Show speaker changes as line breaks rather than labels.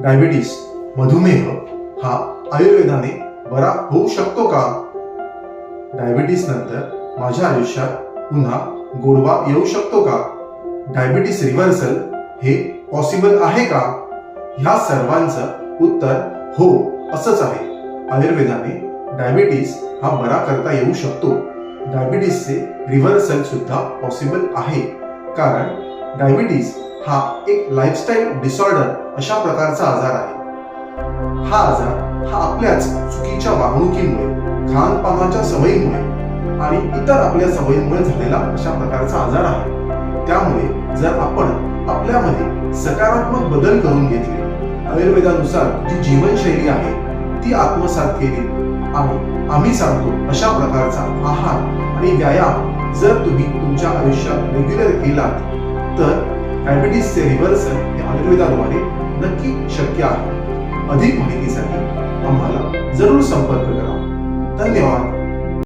Diabetes मधुमेह हा आयुर्वेदाने बरा होऊ शकतो का? डायबिटीस नंतर माझ्या आयुष्यात पुन्हा गोडवा येऊ शकतो का? डायबिटीस रिव्हर्सल हे पॉसिबल आहे का? ह्या सर्वांचं उत्तर हो असंच आहे. आयुर्वेदाने डायबिटीस हा बरा करता येऊ शकतो. डायबिटीसचे रिव्हर्सल सुद्धा पॉसिबल आहे. कारण डायबिटीस हा एक लाईफस्टाईल डिसऑर्डर अशा प्रकारचा आजार आहे. हा आजार हा आपल्याच चुकीच्या वागणुकीमुळे खानपानाच्या सवयीमुळे आणि इतर आपल्या सवयीमुळे झालेला अशा प्रकारचा आजार आहे. त्यामुळे जर आपण आपल्यामध्ये सकारात्मक बदल करून घेतले आयुर्वेदानुसार जी जीवनशैली आहे ती आत्मसात केली. आणि आम्ही सांगतो अशा प्रकारचा आहार आणि व्यायाम जर तुम्ही तुमच्या आयुष्यात रेग्युलर केलात तर डायबिटीसचे रिव्हर्सल हे आयुर्वेदाद्वारे नक्की शक्य आहे. अधिक माहितीसाठी आम्हाला जरूर संपर्क करा. धन्यवाद.